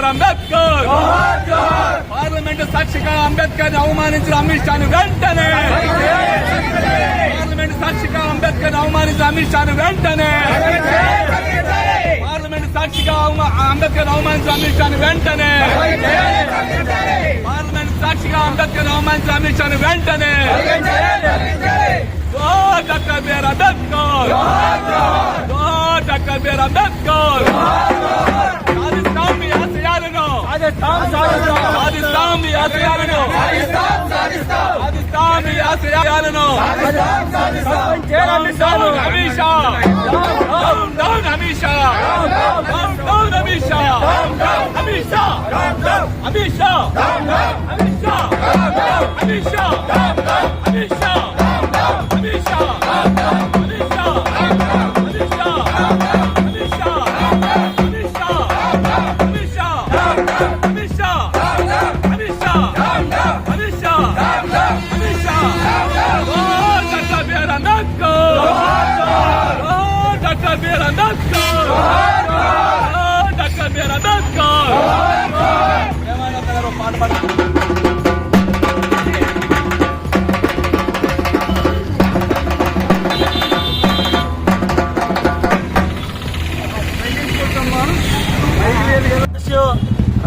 BR Ambedkar. Parliament సాక్షిగా అంబేద్కర్ అవమానించిన అమిత్ షాను వెంటనే. పార్లమెంట్ సాక్షిగా అంబేద్కర్ అవమానించిన అమిత్ షాను వెంటనే. పార్లమెంట్ సాక్షిగా అంబేద్కర్ అవమానించిన అమిత్ షాను వెంటనే. పార్లమెంట్ సాక్షిగా అంబేద్కర్ అవమానించిన అమిత్ షాను వెంటనే. Doctor BR Ambedkar. Doctor BR Ambedkar. అది స్వామి ఆశయాలను అది స్వామి ఆశయాలను down Ameesha down down Ameesha down down Ameesha Ameesha Ameesha Ameesha Ameesha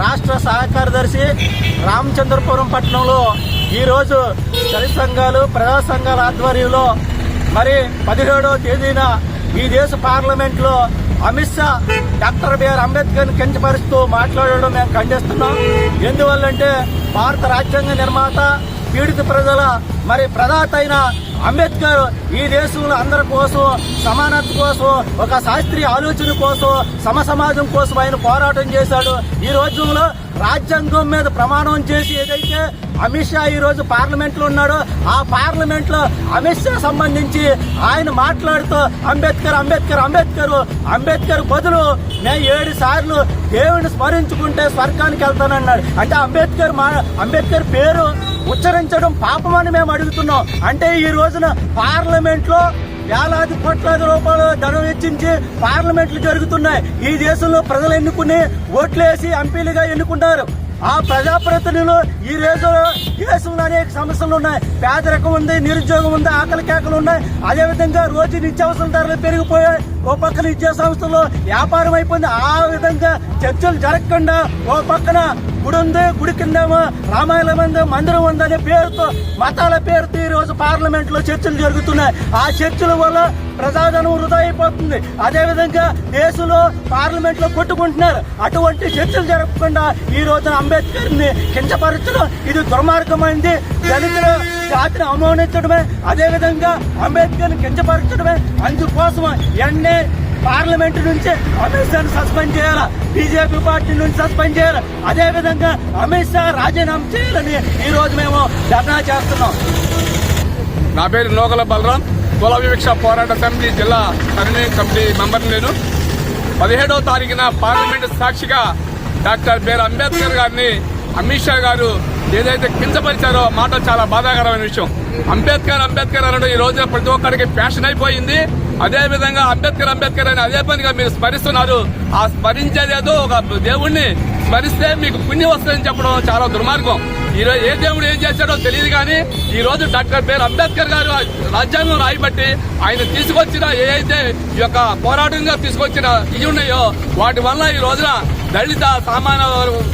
రాష్ట్ర సహకారదర్శి రామచంద్రపురం పట్టణంలో ఈరోజు దళిత సంఘాలు ప్రజా సంఘాల ఆధ్వర్యంలో మరి పదిహేడవ తేదీన ఈ దేశ పార్లమెంట్లో Amit Shah doctor B R Ambedkar కించపరుస్తూ మాట్లాడడం మేము ఖండిస్తున్నాం. ఎందువల్లంటే భారత రాజ్యాంగ నిర్మాత పీడిత ప్రజల మరి ప్రదాత అయిన అంబేద్కర్ ఈ దేశంలో అందరి కోసం సమానత కోసం ఒక శాస్త్రీయ ఆలోచన కోసం సమ సమాజం కోసం ఆయన పోరాటం చేశాడు. ఈ రోజుల్లో రాజ్యాంగం మీద ప్రమాణం చేసి ఏదైతే అమిత్ షా ఈ రోజు పార్లమెంట్లో ఉన్నాడో ఆ పార్లమెంట్లో అమిత్ షా సంబంధించి ఆయన మాట్లాడుతూ అంబేద్కర్ అంబేద్కర్ అంబేద్కర్ అంబేద్కర్ బదులు నేను ఏడు సార్లు దేవుని స్మరించుకుంటే స్వర్గానికి వెళ్తానన్నాడు. అంటే అంబేద్కర్ మా అంబేద్కర్ పేరు ఉచ్చరించడం పాపమని మేము అడుగుతున్నాం. అంటే ఈ రోజున పార్లమెంట్లో వేలాది కోట్లాది రూపాయలు ధనం వెచ్చించి పార్లమెంట్లు జరుగుతున్నాయి. ఈ దేశంలో ప్రజలు ఎన్నుకుని ఓట్లేసి ఎంపీలుగా ఎన్నుకుంటారు ఆ ప్రజాప్రతినిధులు ఈ రోజులో దేశంలో అనేక సమస్యలు ఉన్నాయి. పేదరికం ఉంది నిరుద్యోగం ఉంది ఆకలి కేకలు ఉన్నాయి. అదేవిధంగా రోజు నిత్యావసర ధరలు పెరిగిపోయాయి. ఓ పక్కన విద్యా సంస్థలో వ్యాపారం అయిపోయింది. ఆ విధంగా చర్చలు జరగకుండా ఓ పక్కన గుడి ఉంది గుడి కిందేమో రామాయణం ఉంది మందిరం ఉందనే పేరుతో మతాల పేరుతో ఈరోజు పార్లమెంట్లో పార్లమెంట్లో చర్చలు జరుగుతున్నాయి. ఆ చర్చల వల్ల ప్రజాధనం వృధా అయిపోతుంది. అదే విధంగా దేశంలో పార్లమెంట్లో కొట్టుకుంటున్నారు. అటువంటి చర్చలు జరగకుండా ఈ రోజున అంబేద్కర్ని కించపరచడం ఇది దుర్మార్గమైంది. దళితుల జాతిని అవమానించడమే అదే విధంగా అంబేద్కర్ని కించపరచడమే. అందుకోసం ఎన్నే పార్లమెంట్ నుంచి అమిత్ షాను సస్పెండ్ చేయాలా? బీజేపీ పార్టీ నుంచి సస్పెండ్ చేయాలి? అదే విధంగా అమిత్ షా రాజీనామా చేయాలని ఈ రోజు మేము ధర్నా చేస్తున్నాం. నా పేరు నోగల బలరాం. కుల వివక్ష పోరాట సమితి జిల్లా కమిటీ కమిటీ మెంబర్ నేను. పదిహేడవ తారీఖున పార్లమెంట్ సాక్షిగా డాక్టర్ బిఆర్ అంబేద్కర్ గారిని అమిత్ షా గారు ఏదైతే కించపరిచారో మాట చాలా బాధాకరమైన విషయం. అంబేద్కర్ అంబేద్కర్ అనడం ఈ రోజున ప్రతి ఒక్కరికి ఫ్యాషన్ అయిపోయింది. అదే విధంగా అంబేద్కర్ అంబేద్కర్ అని అదే పనిగా మీరు స్మరిస్తున్నారు. ఆ స్మరించేదేదో ఒక దేవుణ్ణి స్మరిస్తే మీకు పుణ్యం వస్తుందని చెప్పడం చాలా దుర్మార్గం. ఈ రోజు ఏ దేవుడు ఏం చేశాడో తెలియదు కానీ ఈ రోజు డాక్టర్ బిఆర్ అంబేద్కర్ గారు రాజ్యాంగం రాయబట్టి ఆయన తీసుకొచ్చిన ఏ అయితే ఈ యొక్క పోరాటంగా తీసుకొచ్చిన ఇవి ఉన్నాయో వాటి వల్ల ఈ రోజున దళిత సామాన్య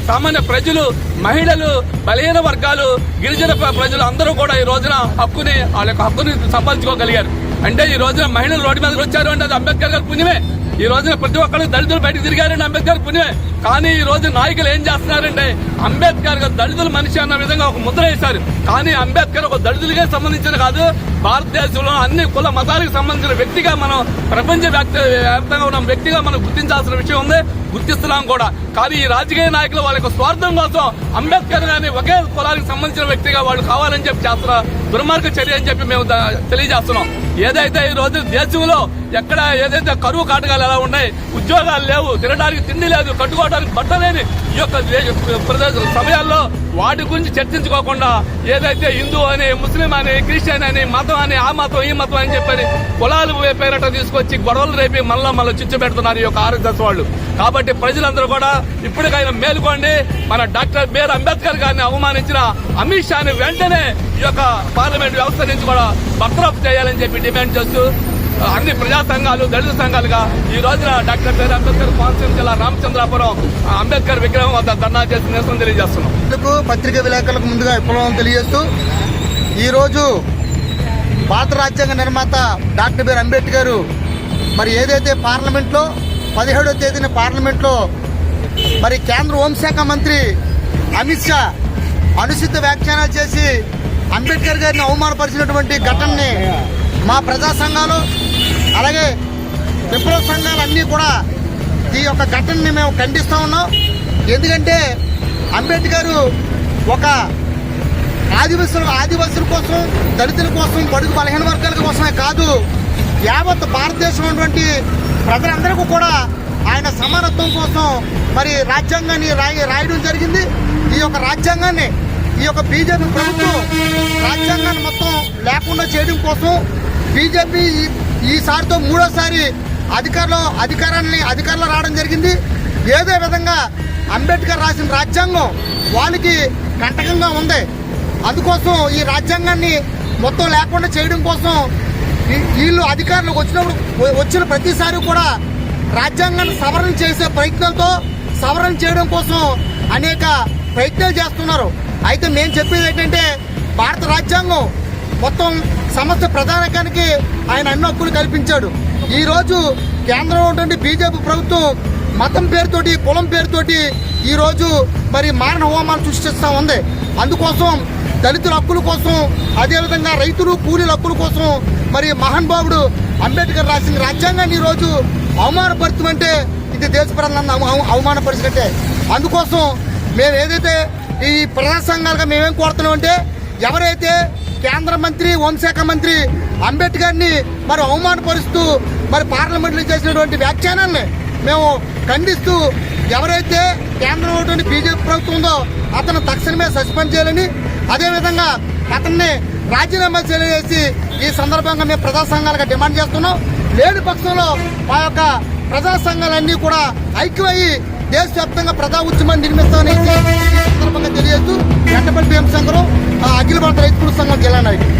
సామాన్య ప్రజలు మహిళలు బలహీన వర్గాలు గిరిజన ప్రజలు అందరూ కూడా ఈ రోజున హక్కుని వాళ్ళ యొక్క హక్కుని సంపాదించుకోగలిగారు. అంటే ఈ రోజున మహిళలు రోడ్డు మీదకి వచ్చారు అంటే అది అంబేద్కర్ గారి పుణ్యమే. ఈ రోజున ప్రతి ఒక్కరు దళితులు బయటకు తిరిగారంటే అంబేద్కర్ పుణ్యమే. కానీ ఈ రోజు నాయకులు ఏం చేస్తున్నారంటే అంబేద్కర్ గారు దళితుల మనిషి అన్న విధంగా ఒక ముద్ర వేశారు. కానీ అంబేద్కర్ ఒక దళితులకే సంబంధించిన కాదు భారతదేశంలో అన్ని కుల మతాలకు సంబంధించిన వ్యక్తిగా మనం ప్రపంచ వ్యాప్తంగా ఉన్న వ్యక్తిగా మనం గుర్తించాల్సిన విషయం ఉంది గుర్తిస్తున్నాం కూడా. కానీ ఈ రాజకీయ నాయకులు వాళ్ళ యొక్క స్వార్థం కోసం అంబేద్కర్ గారిని ఒకే కులానికి సంబంధించిన వ్యక్తిగా వాళ్ళు కావాలని చెప్పి చేస్తున్న దుర్మార్గ చర్య అని చెప్పి మేము తెలియజేస్తున్నాం. ఏదైతే ఈ రోజు దేశంలో ఎక్కడ ఏదైతే కరువు కాటకాలు ఎలా ఉన్నాయి ఉద్యోగాలు లేవు తినడానికి తిండి లేదు కట్టుకో కట్టుకోవడానికి పట్టలేని ఈ యొక్క ప్రదేశ సమయాల్లో వాటి గురించి చర్చించుకోకుండా ఏదైతే హిందూ అని ముస్లిం అని క్రిస్టియన్ అని మతం అని ఆ మతం ఈ మతం అని చెప్పని కులాలు పేరట తీసుకొచ్చి గొడవలు రేపి మళ్ళా మళ్ళీ చిచ్చు పెడుతున్నారు ఈ యొక్క ఆర్ఎస్ఎస్ వాళ్ళు. కాబట్టి ప్రజలందరూ కూడా ఇప్పటికైనా మేలుకోండి. మన డాక్టర్ బిఆర్ అంబేద్కర్ గారిని అవమానించిన అమిత్ షాని వెంటనే ఈ యొక్క పార్లమెంట్ వ్యవస్థ నుంచి కూడా బర్తరఫ్ చేయాలని చెప్పి డిమాండ్ చేస్తూ అన్ని ప్రజా సంఘాలు దళిత సంఘాలుగా ఈ రోజున డాక్టర్ బిఆర్ అంబేద్కర్ కోనసీమ జిల్లా రామచంద్రాపురం అంబేద్కర్ విగ్రహం వద్ద ధర్నా చేసి నిరసన తెలియజేస్తున్నాం. పత్రిక పత్రికా విలేకరులకు ముందుగా విప్లవం తెలియజేస్తూ ఈరోజు భారత రాజ్యాంగ నిర్మాత డాక్టర్ బిఆర్ అంబేద్కర్ మరి ఏదైతే పార్లమెంట్లో పదిహేడో తేదీన పార్లమెంట్లో మరి కేంద్ర హోంశాఖ మంత్రి అమిత్ షా అనుచిత వ్యాఖ్యానాలు చేసి అంబేద్కర్ గారిని అవమానపరిచినటువంటి ఘటనని మా ప్రజా సంఘాలు అలాగే విప్లవ సంఘాలన్నీ కూడా ఈ యొక్క ఘటనని మేము ఖండిస్తూ ఉన్నాం. ఎందుకంటే అంబేద్కర్ ఒక ఆదివాసుల ఆదివాసుల కోసం దళితుల కోసం బడుగు బలహీన వర్గాల కోసమే కాదు యావత్ భారతదేశం ఉన్నటువంటి ప్రజలందరికీ కూడా ఆయన సమానత్వం కోసం మరి రాజ్యాంగాన్ని రాయి రాయడం జరిగింది. ఈ యొక్క రాజ్యాంగాన్ని ఈ యొక్క బీజేపీ ప్రభుత్వం రాజ్యాంగాన్ని మొత్తం లేకుండా చేయడం కోసం బీజేపీ ఈ- ఈసారితో మూడోసారి అధికారంలో అధికారాన్ని అధికారంలో రావడం జరిగింది. ఏదో విధంగా అంబేద్కర్ రాసిన రాజ్యాంగం వాళ్ళకి కంటకంగా ఉంది. అందుకోసం ఈ రాజ్యాంగాన్ని మొత్తం లేకుండా చేయడం కోసం వీళ్ళు అధికారులకు వచ్చినప్పుడు వచ్చిన ప్రతిసారి కూడా రాజ్యాంగాన్ని సవరణ చేసే ప్రయత్నంతో సవరణ చేయడం కోసం అనేక ప్రయత్నాలు చేస్తున్నారు. అయితే మేము చెప్పేది ఏంటంటే భారత రాజ్యాంగం మొత్తం సమస్త ప్రధానకానికి ఆయన అన్ని హక్కులు కల్పించాడు. ఈరోజు కేంద్రంలో ఉన్నటువంటి బీజేపీ ప్రభుత్వం మతం పేరుతోటి కులం పేరుతోటి ఈరోజు మరి మారణ హోమాలు సృష్టిస్తూ ఉంది. అందుకోసం దళితుల హక్కుల కోసం అదేవిధంగా రైతులు కూలీల హక్కుల కోసం మరి మహానుభావుడు అంబేద్కర్ రాసిన రాజ్యాంగాన్ని ఈ రోజు అవమానపరుచుమంటే ఇది దేశ ప్రజలను అవ- అవమానపరిచినట్టే. అందుకోసం మేము ఏదైతే ఈ ప్రజా సంఘాలుగా మేమేం కోరుతున్నామంటే ఎవరైతే కేంద్ర మంత్రి హోంశాఖ మంత్రి అంబేద్కర్ని మరి అవమానపరుస్తూ మరి పార్లమెంట్లో చేసినటువంటి వ్యాఖ్యానాన్ని మేము ఖండిస్తూ ఎవరైతే కేంద్రం బీజేపీ ప్రభుత్వం ఉందో అతను తక్షణమే సస్పెండ్ చేయాలని అదేవిధంగా అతన్ని రాజీనామా చేసి ఈ సందర్భంగా మేము ప్రజా సంఘాలుగా డిమాండ్ చేస్తున్నాం. లేని పక్షంలో మా యొక్క ప్రజా సంఘాలన్నీ కూడా ఐక్యమయ్యి దేశవ్యాప్తంగా ప్రజా ఉద్యమాన్ని నిర్మిస్తామని సందర్భంగా తెలియజేస్తూ ఎండపల్లి భీమశంకరం అఖిల భారత రైతు సంఘం జిల్లా నాయకుడు.